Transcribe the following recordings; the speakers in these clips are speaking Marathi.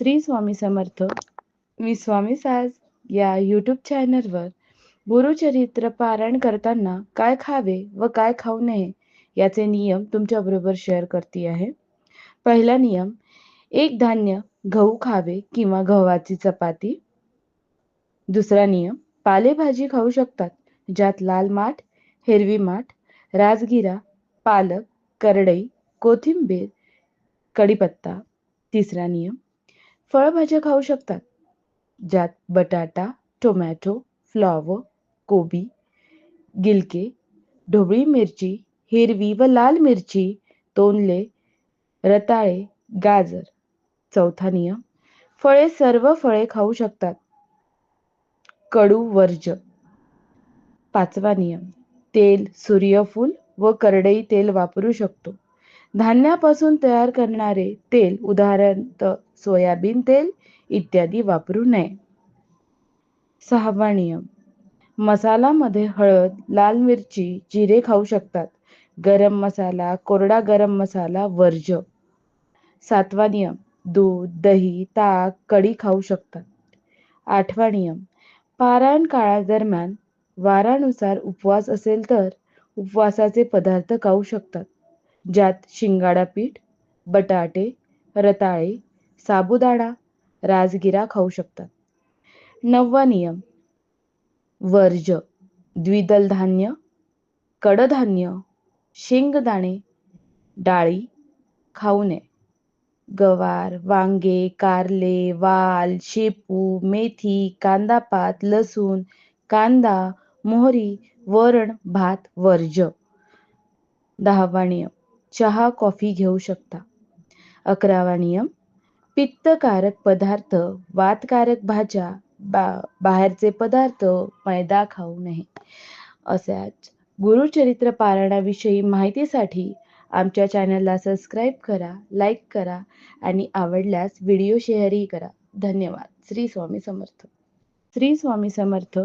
श्री स्वामी समर्थ. मी स्वामी साज या यूट्यूब चॅनलवर गुरुचरित्र पारायण करताना काय खावे व काय खाऊ नये याचे नियम तुमच्याबरोबर शेअर करते आहे. पहिला नियम एक धान्य गहू खावे किंवा गव्हाची चपाती. दुसरा नियम पालेभाजी खाऊ शकतात ज्यात लाल माठ हिरवी माठ राजगिरा पालक करडई कोथिंबीर कढीपत्ता. तिसरा नियम फळभाज्या खाऊ शकतात. ज्यात बटाटा टोमॅटो फ्लॉवर कोबी गिलके ढोबळी मिरची हिरवी व लाल मिरची तोंडले रताळे गाजर चौथा नियम फळे सर्व फळे खाऊ शकतात. कडू वर्ज. पाचवा नियम तेल सूर्यफूल व करडई तेल वापरू शकतो. धान्यापासून तयार करणारे तेल उदाहरणार्थ सोयाबीन तेल इत्यादी वापरू नये. सहावा नियम. मसालामध्ये हळद लाल मिरची जिरे खाऊ शकतात. गरम मसाला कोरडा गरम मसाला वर्ज. सातवा नियम. दूध दही ताक कढी खाऊ शकतात. आठवा नियम. पारायण काळादरम्यान वारानुसार उपवास असेल तर उपवासाचे पदार्थ खाऊ शकतात. ज्यात शिंगाडा पीठ बटाटे रताळे साबुदाणा राजगिरा खाऊ शकतात. नववा नियम. वर्ज. द्विदल धान्य कडधान्य शेंगदाणे डाळी खाऊ नये. गवार वांगे कारले वाल शेपू मेथी कांदापात लसूण कांदा मोहरी वरण भात वर्ज. दहावा नियम. चहा कॉफी घेऊ शकता. अकरावा नियम पित्तकारक पदार्थ वातकारक भाज्या बा बाहेरचे पदार्थ मैदा खाऊ नये. अशाच गुरुचरित्र पारायणाविषयी माहितीसाठी आमच्या चॅनलला सबस्क्राईब करा लाईक करा आणि आवडल्यास व्हिडिओ शेअरही करा. धन्यवाद. श्री स्वामी समर्थ. श्री स्वामी समर्थ.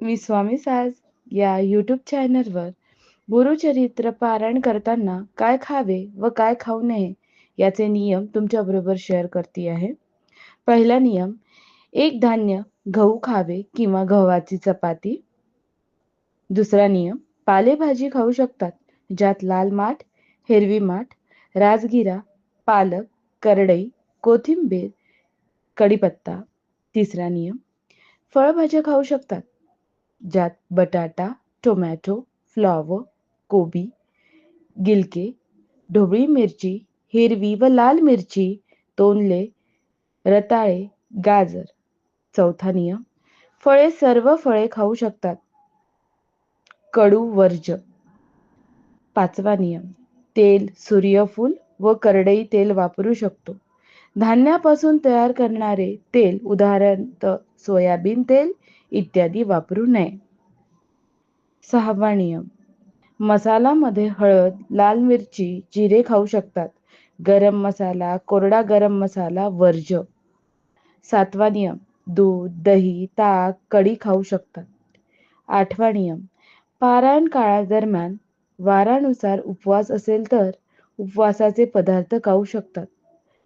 मी स्वामी साज या यूट्यूब चॅनलवर गुरुचरित्र पारायण करताना काय खावे व काय खाऊ नये याचे नियम तुमच्याबरोबर शेअर करते आहे. पहिला नियम एक धान्य गहू खावे किंवा गव्हाची चपाती. दुसरा नियम पालेभाजी खाऊ शकतात ज्यात लाल माठ हिरवी माठ राजगिरा पालक करडई कोथिंबीर कढीपत्ता. तिसरा नियम फळभाज्या खाऊ शकतात ज्यात बटाटा टोमॅटो फ्लॉवर कोबी गिलके ढोबळी मिरची हिरवी व लाल मिरची तोंडले रताळे गाजर. चौथा नियम फळे सर्व फळे खाऊ शकतात. कडू वर्ज. पाचवा नियम तेल सूर्यफूल व करडई तेल वापरू शकतो. धान्यापासून तयार करणारे तेल उदाहरणार्थ सोयाबीन तेल इत्यादी वापरू नये. सहावा नियम मसालामध्ये हळद लाल मिरची जिरे खाऊ शकतात. गरम मसाला कोरडा गरम मसाला वर्ज. सातवा नियम दूध दही ताक कढी खाऊ शकतात. आठवा नियम पारायण काळादरम्यान वारानुसार उपवास असेल तर उपवासाचे पदार्थ खाऊ शकतात.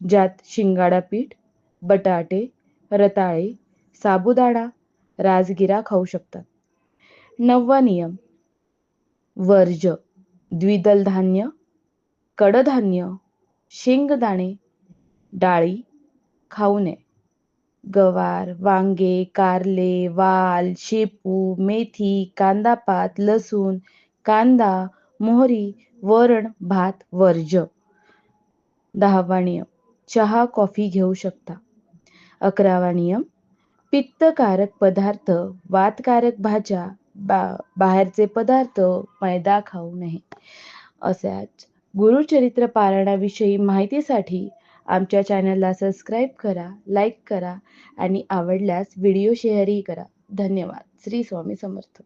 ज्यात शिंगाडा पीठ बटाटे रताळे साबुदाणा राजगिरा खाऊ शकतात. नववा नियम वर्ज द्विदल धान्य कडधान्य शेंगदाणे डाळी खाऊ नये. गवार वांगे कारले वाल शेपू मेथी कांदापात लसूण कांदा मोहरी वरण भात वर्ज. दहावा नियम चहा कॉफी घेऊ शकता. अकरावा नियम पित्तकारक पदार्थ वातकारक भाज्या बा बाहेरचे पदार्थ मैदा खाऊ नये. अशाच गुरुचरित्र पारायणाविषयी माहितीसाठी आमच्या चॅनलला सबस्क्राईब करा लाईक करा आणि आवडल्यास व्हिडिओ शेअरही करा. धन्यवाद. श्री स्वामी समर्थ.